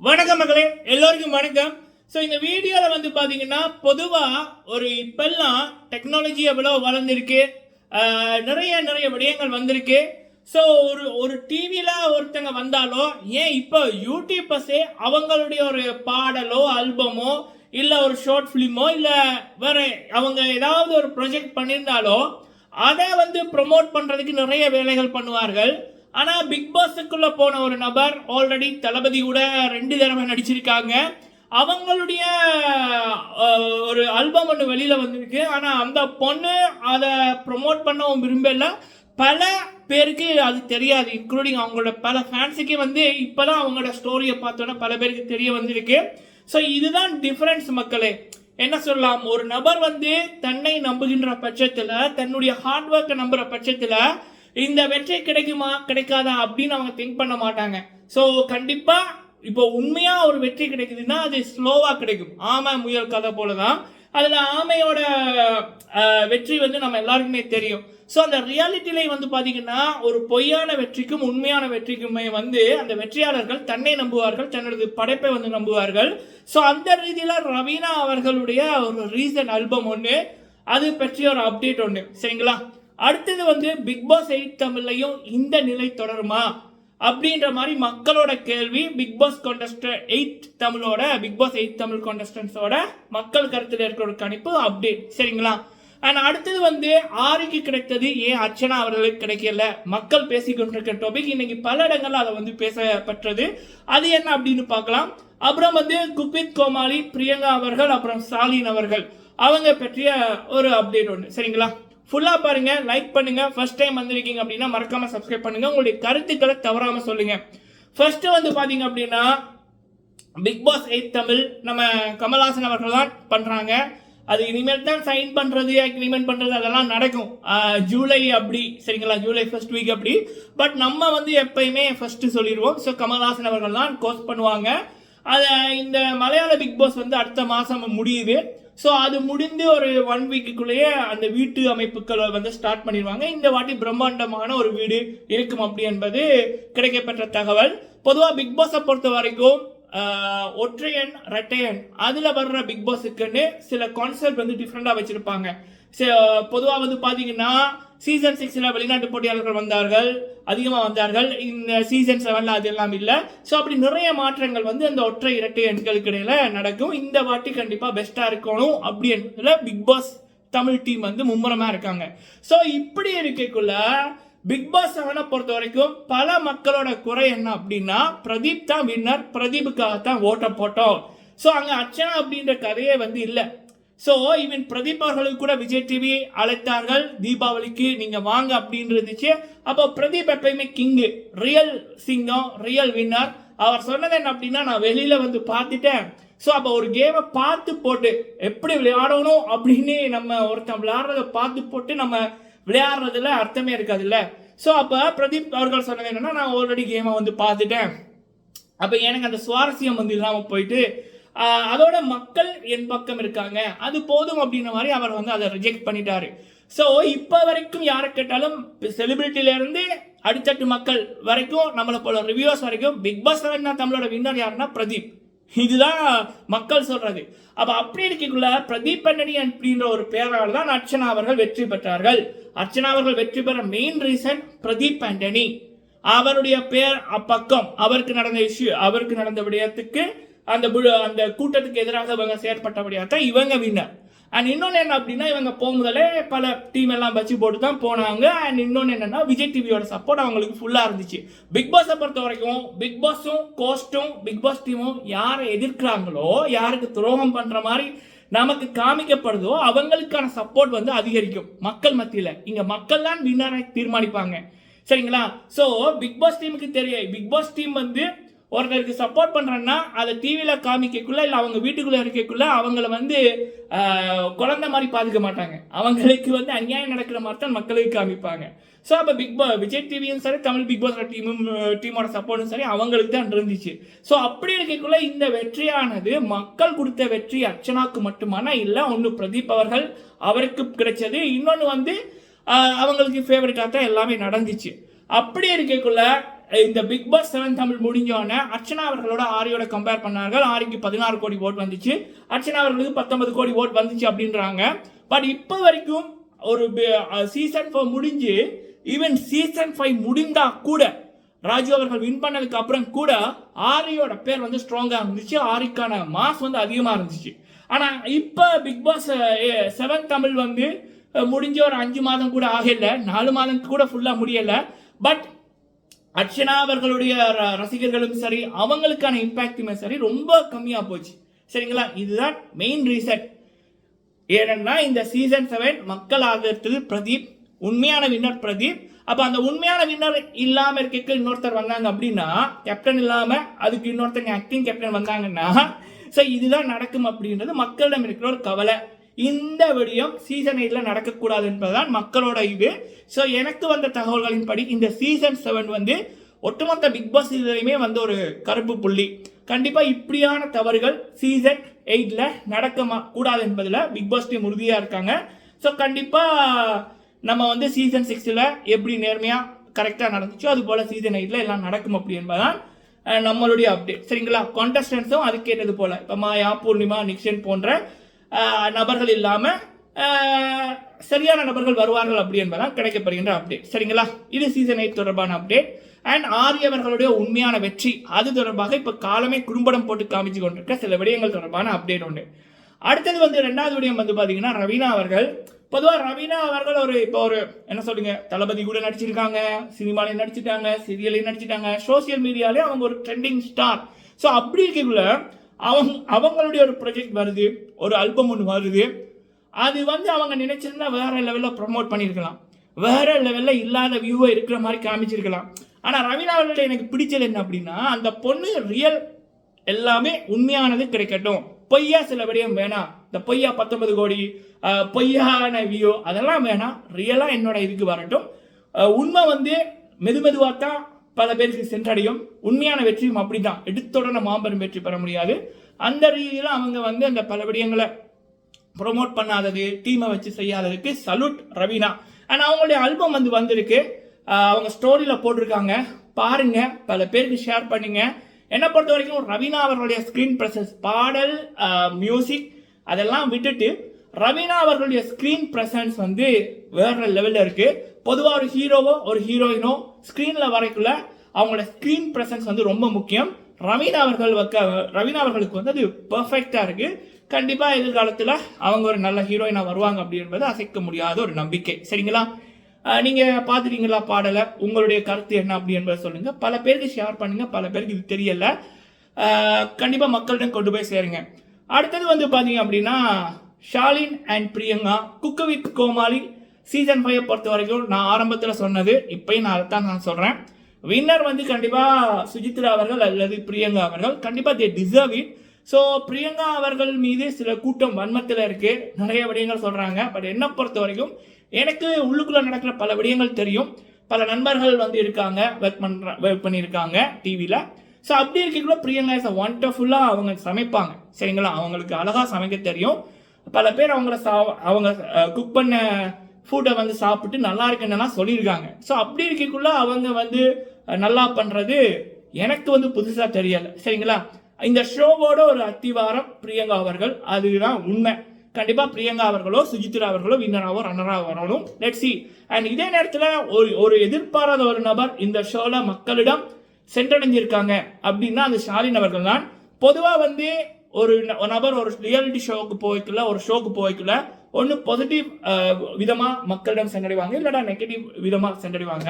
வணக்கம் மகளே எல்லோருக்கும் வணக்கம். ஸோ இந்த வீடியோவில் வந்து பார்த்தீங்கன்னா பொதுவாக ஒரு இப்பெல்லாம் டெக்னாலஜி எவ்வளோ வளர்ந்துருக்கு நிறைய நிறைய விடயங்கள் வந்திருக்கு. ஸோ ஒரு ஒரு டிவியில் ஒருத்தங்க வந்தாலோ ஏன் இப்போ யூடியூபர்ஸே அவங்களுடைய ஒரு பாடலோ ஆல்பமோ இல்லை ஒரு ஷார்ட் ஃபிலிமோ இல்லை வேற அவங்க ஏதாவது ஒரு ப்ரொஜெக்ட் பண்ணியிருந்தாலோ அதை வந்து ப்ரொமோட் பண்ணுறதுக்கு நிறைய வேலைகள் பண்ணுவார்கள். ஆனால் பிக் பாஸுக்குள்ளே போன ஒரு நபர் ஆல்ரெடி தளபதி கூட ரெண்டு தடவை நடிச்சிருக்காங்க. அவங்களுடைய ஒரு ஆல்பம் ஒன்று வெளியில் வந்திருக்கு. ஆனால் அந்த பொண்ணு அதை ப்ரொமோட் பண்ணவும் விரும்பல. பல பேருக்கு அது தெரியாது இன்க்ளூடிங் அவங்களோட பல ஃபேன்ஸுக்கே வந்து இப்போ தான் அவங்களோட ஸ்டோரியை பார்த்தோன்னா பல பேருக்கு தெரிய வந்திருக்கு. ஸோ இதுதான் டிஃப்ரென்ஸ் மக்களே. என்ன சொல்லலாம்? ஒரு நபர் வந்து தன்னை நம்புகின்ற பட்சத்தில் தன்னுடைய ஹார்ட் ஒர்க்கை நம்புகிற பட்சத்தில் இந்த வெற்றி கிடைக்குமா கிடைக்காதா அப்படின்னு அவங்க திங்க் பண்ண மாட்டாங்க. ஸோ கண்டிப்பாக இப்போ உண்மையாக ஒரு வெற்றி கிடைக்குதுன்னா அது ஸ்லோவாக கிடைக்கும். ஆமை முயல் கதை போல தான் அதில் ஆமையோட வெற்றி வந்து நம்ம எல்லாருக்குமே தெரியும். ஸோ அந்த ரியாலிட்டியிலே வந்து பார்த்தீங்கன்னா ஒரு பொய்யான வெற்றிக்கும் உண்மையான வெற்றிக்குமே வந்து அந்த வெற்றியாளர்கள் தன்னை நம்புவார்கள் தனது படைப்பை வந்து நம்புவார்கள். ஸோ அந்த ரீதியில் ரவீனா அவர்களுடைய ஒரு ரீசன் ஆல்பம் ஒன்று அது பற்றிய ஒரு அப்டேட் ஒன்று சரிங்களா? அடுத்தது வந்து பிக் பாஸ் எயிட் தமிழ்லையும் இந்த நிலை தொடருமா? அப்படின்ற மாதிரி மக்களோட கேள்வி பிக் பாஸ் கான்டெஸ்டன்ட் எயிட் தமிழோட பிக் பாஸ் எயிட் தமிழ் கான்டெஸ்டன்ஸோட மக்கள் கருத்தில் இருக்கிற ஒரு கணிப்பு அப்டேட் சரிங்களா? அண்ட் அடுத்தது வந்து ஆருக்கு கிடைத்தது ஏன் அர்ச்சனா அவர்களுக்கு கிடைக்கல. மக்கள் பேசிக்கொண்டிருக்கிற டாபிக் இன்னைக்கு பல இடங்கள்ல அதை வந்து பேசப்பட்டது. அது என்ன அப்படின்னு பார்க்கலாம். அப்புறம் வந்து குபித் கோமாளி பிரியங்கா அவர்கள் அப்புறம் ஸ்டாலின் அவர்கள். அவங்க பற்றிய ஒரு அப்டேட் ஒன்று சரிங்களா? ஃபுல்லாக பாருங்க லைக் பண்ணுங்க. ஃபர்ஸ்ட் டைம் வந்திருக்கீங்க அப்படின்னா மறக்காம சப்ஸ்கிரைப் பண்ணுங்க. உங்களுடைய கருத்துக்களை தவறாம சொல்லுங்க. ஃபர்ஸ்ட் வந்து பாத்தீங்க அப்படின்னா பிக் பாஸ் எயிட் தமிழ் நம்ம கமல்ஹாசன் அவர்கள் தான் பண்றாங்க. அது இனிமேல் தான் சைன் பண்ணுறது அக்ரிமெண்ட் பண்ணுறது அதெல்லாம் நடக்கும். ஜூலை அப்படி சரிங்களா? ஜூலை ஃபர்ஸ்ட் வீக் அப்படி. பட் நம்ம வந்து எப்பயுமே ஃபர்ஸ்ட் சொல்லிடுவோம். ஸோ கமல்ஹாசன் அவர்கள் தான் கோஸ்ட் பண்ணுவாங்க. அதை இந்த மலையாள பிக் பாஸ் வந்து அடுத்த மாதம் முடியுது. ஸோ அது முடிந்து ஒரு ஒன் வீக்குள்ளேயே அந்த வீட்டு அமைப்புகள் வந்து ஸ்டார்ட் பண்ணிடுவாங்க. இந்த வாட்டி பிரம்மாண்டமான ஒரு வீடு இருக்கும் அப்படி என்பது கிடைக்கப்பெற்ற தகவல். பொதுவாக பிக் பாஸை பொறுத்த வரைக்கும் ஒற்றையன் ரெட்டையன் அதில் வர்ற பிக் பாஸுக்குன்னு சில கான்செப்ட் வந்து டிஃப்ரெண்டாக வச்சுருப்பாங்க. பொதுவாக வந்து பார்த்தீங்கன்னா சீசன் சிக்ஸில் வெளிநாட்டு போட்டியாளர்கள் வந்தார்கள் அதிகமாக வந்தார்கள். இந்த சீசன் செவனில் அது எல்லாம் இல்லை. ஸோ அப்படி நிறைய மாற்றங்கள் வந்து அந்த ஒற்றை இரட்டை எண்களுக்கு இடையில் நடக்கும். இந்த வாட்டி கண்டிப்பாக பெஸ்ட்டாக இருக்கணும் அப்படின்றதுல பிக் பாஸ் தமிழ் டீம் வந்து மும்முரமாக இருக்காங்க. ஸோ இப்படி இருக்கக்குள்ள பிக் பாஸ் செவனை பொறுத்த வரைக்கும் பல மக்களோட குறை என்ன அப்படின்னா பிரதீப் தான் வின்னர் பிரதீப்புக்காகத்தான் ஓட்ட போட்டோம். ஸோ அங்கே அர்ச்சனா அப்படின்ற கதையே வந்து இல்லை. ஸோ ஈவன் பிரதீப் அவர்களுக்கு கூட விஜய் டிவி அழைத்தார்கள். தீபாவளிக்கு நீங்கள் வாங்க அப்படின்னு இருந்துச்சு. அப்போ பிரதீப் எப்பயுமே கிங்கு ரியல் சிங்கம் ரியல் வின்னர் அவர் சொன்னது என்ன அப்படின்னா நான் வெளியில் வந்து பார்த்துட்டேன். ஸோ அப்போ ஒரு கேமை பார்த்து போட்டு எப்படி விளையாடணும் அப்படின்னு நம்ம ஒருத்தன் விளையாடுறத பார்த்து போட்டு நம்ம விளையாடுறதுல அர்த்தமே இருக்காதுல்ல. ஸோ அப்போ பிரதீப் அவர்கள் சொன்னது என்னென்னா நான் ஆல்ரெடி கேமை வந்து பார்த்துட்டேன். அப்போ எனக்கு அந்த சுவாரஸ்யம் வந்து இல்லாமல் போயிட்டு அதோட மக்கள் என் பக்கம் இருக்காங்க. அது போதும் அப்படின்ற மாதிரி அவர் வந்து அதை ரிஜெக்ட் பண்ணிட்டாரு. ஸோ இப்போ வரைக்கும் யாரை கேட்டாலும் செலிபிரிட்டில இருந்து அடித்தட்டு மக்கள் வரைக்கும் நம்மளை போல ரிவ்யூஸ் வரைக்கும் பிக் பாஸ் செவன் தமிழோட வின்னர் யாருன்னா பிரதீப். இதுதான் மக்கள் சொல்றது. அப்போ அப்படி இருக்கக்குள்ள பிரதீப் பண்ணனி அப்படின்ற ஒரு பேரால் தான் அர்ச்சனா அவர்கள் வெற்றி பெற்றார்கள். அர்ச்சனா அவர்கள் வெற்றி பெற மெயின் ரீசன் பிரதீப் ஆண்டனி அவருடைய பேர் அப்பக்கம். அவருக்கு நடந்த இஷ்யூ அவருக்கு நடந்த விடயத்துக்கு அந்த அந்த கூட்டத்துக்கு எதிராக இவங்க செயற்பட்டபடியாக தான் இவங்க வின்னர் அண்ட் இன்னொன்று என்ன அப்படின்னா இவங்க போகும்போதே பல டீம் எல்லாம் வச்சு போட்டு தான் போனாங்க. அண்ட் இன்னொன்று என்னென்னா விஜய் டிவியோட சப்போர்ட் அவங்களுக்கு ஃபுல்லாக இருந்துச்சு. பிக் பாஸை பொறுத்த வரைக்கும் பிக் பாஸும் கோஸ்ட்டும் பிக் பாஸ் டீமும் யாரை எதிர்க்கிறாங்களோ யாருக்கு துரோகம் பண்ணுற மாதிரி நமக்கு காமிக்கப்படுதோ அவங்களுக்கான சப்போர்ட் வந்து அதிகரிக்கும். மக்கள் மத்தியில். இங்கே மக்கள் தான் வின்னரை தீர்மானிப்பாங்க. சரிங்களா? ஸோ பிக் பாஸ் டீமுக்கு தெரிய பிக் பாஸ் டீம் வந்து ஒருத்தருக்கு சப்போர்ட் பண்ணுறேன்னா அதை டிவியில் காமிக்கக்குள்ள இல்லை அவங்க வீட்டுக்குள்ளே இருக்கக்குள்ள அவங்கள வந்து குழந்தை மாதிரி பாதுக்க மாட்டாங்க. அவங்களுக்கு வந்து அநியாயம் நடக்கிற மாதிரி தான் மக்களுக்கு காமிப்பாங்க. ஸோ அப்போ பிக் பா விஜய் டிவியும் சரி தமிழ் பிக் பாஸ் டீமும் டீமோட சப்போர்ட்டும் சரி அவங்களுக்கு தான் இருந்துச்சு. ஸோ அப்படி இருக்கக்குள்ள இந்த வெற்றியானது மக்கள் கொடுத்த வெற்றி அர்ச்சனாக்கு மட்டுமான இல்லை ஒன்று பிரதீப் அவர்கள் அவருக்கு கிடைச்சது. இன்னொன்று வந்து அவங்களுக்கு ஃபேவரட்டாக தான் எல்லாமே நடந்துச்சு. அப்படி இருக்கக்குள்ள இந்த பிக் பாஸ் செவன் தமிழ் முடிஞ்சோடனே அர்ச்சனா அவர்களோட ஆரியோட கம்பேர் பண்ணார்கள். ஆரிக்கு பதினாறு கோடி ஓட் வந்துச்சு. அர்ச்சனா அவர்களுக்கு பத்தொன்பது கோடி ஓட் வந்துச்சு அப்படின்றாங்க. பட் இப்போ வரைக்கும் ஒரு சீசன் ஃபோர் முடிஞ்சு ஈவன் சீசன் ஃபைவ் முடிந்தா கூட ராஜு அவர்கள் வின் பண்ணதுக்கு அப்புறம் கூட ஆரியோட பேர் வந்து ஸ்ட்ராங்காக இருந்துச்சு. ஆரிக்கான மாஸ் வந்து அதிகமாக இருந்துச்சு. ஆனால் இப்போ பிக் பாஸ் செவன் தமிழ் வந்து முடிஞ்ச ஒரு அஞ்சு மாதம் கூட ஆகலை. நாலு மாதம் கூட ஃபுல்லாக முடியலை. பட் அர்ச்சனா அவர்களுடைய ர- ரசிகர்களும் சரி அவங்களுக்கான இம்பாக்டுமே சரி ரொம்ப கம்மியாக போச்சு. சரிங்களா? இதுதான் மெயின் ரீசன் ஏனென்னா இந்த சீசன் செவன் மக்கள் ஆதரித்தது பிரதீப் உண்மையான வின்னர் பிரதீப். அப்போ அந்த உண்மையான வின்னர் இல்லாமல் இருக்க இன்னொருத்தர் வந்தாங்க அப்படின்னா கேப்டன் இல்லாமல் அதுக்கு இன்னொருத்தங்க ஆக்டிங் கேப்டன் வந்தாங்கன்னா ஸோ இதுதான் நடக்கும் அப்படின்றது மக்களிடம் இருக்கிற ஒரு கவலை. இந்த விடயம் சீசன் எயிட்டில் நடக்கக்கூடாது என்பதுதான் மக்களோட இது. ஸோ எனக்கு வந்த தகவல்களின்படி இந்த சீசன் செவன் வந்து ஒட்டுமொத்த பிக் பாஸ் இதுலையுமே வந்து ஒரு கருப்பு புள்ளி. கண்டிப்பாக இப்படியான தவறுகள் சீசன் எயிட்டில் நடக்கமா கூடாது என்பதில் பிக் பாஸ் டீம் உறுதியாக இருக்காங்க. ஸோ கண்டிப்பாக நம்ம வந்து சீசன் சிக்ஸில் எப்படி நேர்மையாக கரெக்டாக நடந்துச்சோ அது போல் சீசன் எயிட்டில் எல்லாம் நடக்கும் அப்படி என்பதுதான் நம்மளுடைய அப்டேட் சரிங்களா? கான்டெஸ்டன்ஸும் அதுக்கேற்றது போல். இப்போ மாயா பூர்ணிமா நிக்ஷன் போன்ற நபர்கள் இல்லாமல் சரியான நபர்கள் வருவார்கள் அப்படி என்பதால் கிடைக்கப்படுகின்ற அப்டேட் சரிங்களா? இது சீசன் எயிட் தொடர்பான அப்டேட் அண்ட் ஆரியவர்களுடைய உண்மையான வெற்றி அது தொடர்பாக இப்போ காலமே குறும்படம் போட்டு காமிச்சு கொண்டிருக்க சில விடயங்கள் தொடர்பான அப்டேட் உண்டு. அடுத்தது வந்து ரெண்டாவது விடயம் வந்து பார்த்தீங்கன்னா ரவீனா அவர்கள். பொதுவாக ரவீனா அவர்கள் ஒரு இப்போ ஒரு என்ன சொல்லுங்க தளபதி கூட நடிச்சிருக்காங்க சினிமாலையும் நடிச்சிட்டாங்க சீரியலையும் நடிச்சிட்டாங்க சோசியல் மீடியாலேயும் அவங்க ஒரு ட்ரெண்டிங் ஸ்டார் ஸோ அப்படி இருக்கக்குள்ள அவங்க அவங்களுடைய ஒரு ப்ராஜெக்ட் வருது ஒரு ஆல்பம் ஒன்று வருது. அது வந்து அவங்க நினைச்சிருந்தா வேற லெவலில் ப்ரமோட் பண்ணியிருக்கலாம். வேற லெவலில் இல்லாத வியூவை இருக்கிற மாதிரி காமிச்சிருக்கலாம். ஆனால் ரவீனா அவர்களோட எனக்கு பிடிச்சது என்ன அப்படின்னா அந்த பொண்ணு ரியல் எல்லாமே உண்மையானது கிடைக்கட்டும். பொய்யா சில விடயம் வேணாம் இந்த பொய்யா பத்தொன்பது கோடி பொய்யான வியூ அதெல்லாம் வேணாம் ரியலாக என்னோட இதுக்கு வரட்டும். உண்மை வந்து மெது மெதுவாக தான் பல பேருக்கு சென்றடையும். உண்மையான வெற்றியும் அப்படி தான் எடுத்தோடனே மாபெரும் வெற்றி பெற முடியாது. அந்த ரீதியில் அவங்க வந்து அந்த பல விடயங்களை ப்ரொமோட் பண்ணாதது டீமை வச்சு செய்யாததுக்கு சல்யூட் ரவீனா. அண்ட் அவங்களுடைய ஆல்பம் வந்து வந்திருக்கு. அவங்க ஸ்டோரியில் போட்டிருக்காங்க. பாருங்க. பல பேருக்கு ஷேர் பண்ணுங்க. என்னை பொறுத்த வரைக்கும் ரவீனா அவர்களுடைய ஸ்க்ரீன் ப்ரெசன்ஸ் பாடல் மியூசிக் அதெல்லாம் விட்டுட்டு ரவீனா அவர்களுடைய ஸ்க்ரீன் ப்ரெசன்ஸ் வந்து வேற லெவலில் இருக்கு. பொதுவாக ஒரு ஹீரோவோ ஒரு ஹீரோயினோ ஸ்க்ரீனில் வரைக்குள்ள அவங்களோட ஸ்க்ரீன் ப்ரெசன்ஸ் வந்து ரொம்ப முக்கியம். ரவீனா அவர்கள் வக்க ரவீனா அவர்களுக்கு வந்து அது பர்ஃபெக்டாக இருக்கு. கண்டிப்பாக எதிர்காலத்தில் அவங்க ஒரு நல்ல ஹீரோயினாக வருவாங்க அப்படின்றது அசைக்க முடியாத ஒரு நம்பிக்கை. சரிங்களா? நீங்கள் பார்த்துட்டீங்களா பாடலை? உங்களுடைய கருத்து என்ன அப்படி என்பதை சொல்லுங்கள் பல பேருக்கு ஷேர் பண்ணுங்கள் பல பேருக்கு இது தெரியலை. கண்டிப்பாக மக்களிடம் கொண்டு போய் சேருங்க. அடுத்தது வந்து பார்த்தீங்க அப்படின்னா Shalin and Priyanka cook with Comali season five பொறுத்த வரைக்கும் நான் ஆரம்பத்தில் சொன்னது இப்பயும் நான் அதைத்தான் நான் சொல்கிறேன் வின்னர் வந்து கண்டிப்பாக சுஜித்ரா அவர்கள் அல்லது பிரியங்கா அவர்கள். கண்டிப்பாக they deserve it so Priyanka அவர்கள் மீது சில கூட்டம் வன்மத்தில் இருக்குது நிறைய விடயங்கள் சொல்கிறாங்க பட் என்னை பொறுத்த வரைக்கும் எனக்கு உள்ளுக்குள்ளே நடக்கிற பல விடயங்கள் தெரியும். பல நண்பர்கள் வந்து இருக்காங்க. ஒர்க் பண்ணுற ஒர்க் பண்ணியிருக்காங்க டிவியில் ஸோ அப்படி இருக்கக்குள்ள பிரியங்கா இஸ் ஒண்டர்ஃபுல்லாக அவங்க சமைப்பாங்க. சரிங்களா? அவங்களுக்கு அழகாக சமைக்க தெரியும். பல பேர் அவங்கள சா அவங்க குக் பண்ண ஃபுட்டை வந்து சாப்பிட்டு நல்லா இருக்குன்னு சொல்லியிருக்காங்க. ஸோ அப்படி இருக்கக்குள்ள அவங்க வந்து நல்லா பண்ணுறது எனக்கு வந்து புதுசாக தெரியலை. சரிங்களா? இந்த ஷோவோட ஒரு அத்திவாரம் பிரியங்கா அவர்கள். அதுதான் உண்மை. கண்டிப்பாக பிரியங்கா அவர்களோ சுஜித்ரா அவர்களோ வின்னராகவோ ரன்னராக வரணும். லெட் சி அண்ட் இதே நேரத்தில் ஒரு ஒரு எதிர்பாராத ஒரு நபர் இந்த ஷோவில் மக்களிடம் சென்றடைஞ்சிருக்காங்க. அப்படின்னா அது ஸ்டாலின் அவர்கள் தான் பொதுவாக வந்து ஒரு நபர் ஒரு ரியாலிட்டி ஷோவுக்கு போய்க்குள்ள ஒரு ஷோக்கு போய்க்குள்ள ஒன்று பாசிட்டிவ் விதமாக மக்களிடம் சென்றடைவாங்க இல்லைடா நெகட்டிவ் விதமாக சென்றடைவாங்க.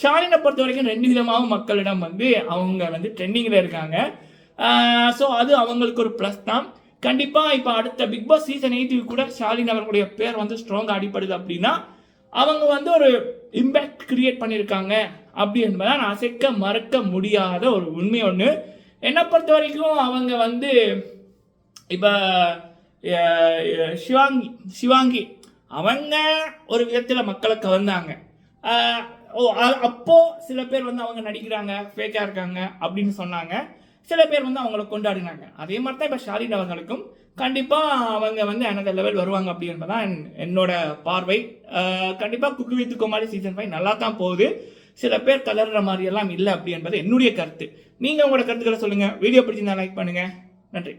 ஷாலினை பொறுத்த வரைக்கும் ரெண்டு விதமாகவும் மக்களிடம் வந்து அவங்க வந்து ட்ரெண்டிங்கில் இருக்காங்க. ஸோ அது அவங்களுக்கு ஒரு ப்ளஸ் தான். கண்டிப்பாக இப்போ அடுத்த பிக் பாஸ் சீசன் எயிட்டுக்கு கூட ஷாலின் அவர்களுடைய பேர் வந்து ஸ்ட்ராங்காக அடிப்படுது அப்படின்னா அவங்க வந்து ஒரு இம்பேக்ட் கிரியேட் பண்ணியிருக்காங்க அப்படி என்பதான் அசைக்க மறக்க முடியாத ஒரு உண்மை ஒன்று என்னை பொறுத்த வரைக்கும் அவங்க வந்து இப்போ சிவாங்கி சிவாங்கி அவங்க ஒரு விதத்தில் மக்களை கவர்ந்தாங்க. ஓ அப்போது சில பேர் வந்து அவங்க நடிக்கிறாங்க ஃபேக்காக இருக்காங்க அப்படின்னு சொன்னாங்க. சில பேர் வந்து அவங்கள கொண்டாடினாங்க. அதே மாதிரி தான் இப்போ ஷாலின் அவர்களுக்கும் கண்டிப்பாக அவங்க வந்து another லெவல் வருவாங்க அப்படி என்பதான் என்- என்னோட பார்வை. கண்டிப்பாக குக்கு வித்து குமாரி சீசன் ஃபைவ் நல்லா தான் போகுது. சில பேர் கலர்ற மாதிரி எல்லாம் இல்லை அப்படி என்பது என்னுடைய கருத்து. நீங்கள் உங்களோட கருத்துக்களை சொல்லுங்கள் வீடியோ பிடிச்சிருந்தா லைக் பண்ணுங்கள் நன்றி.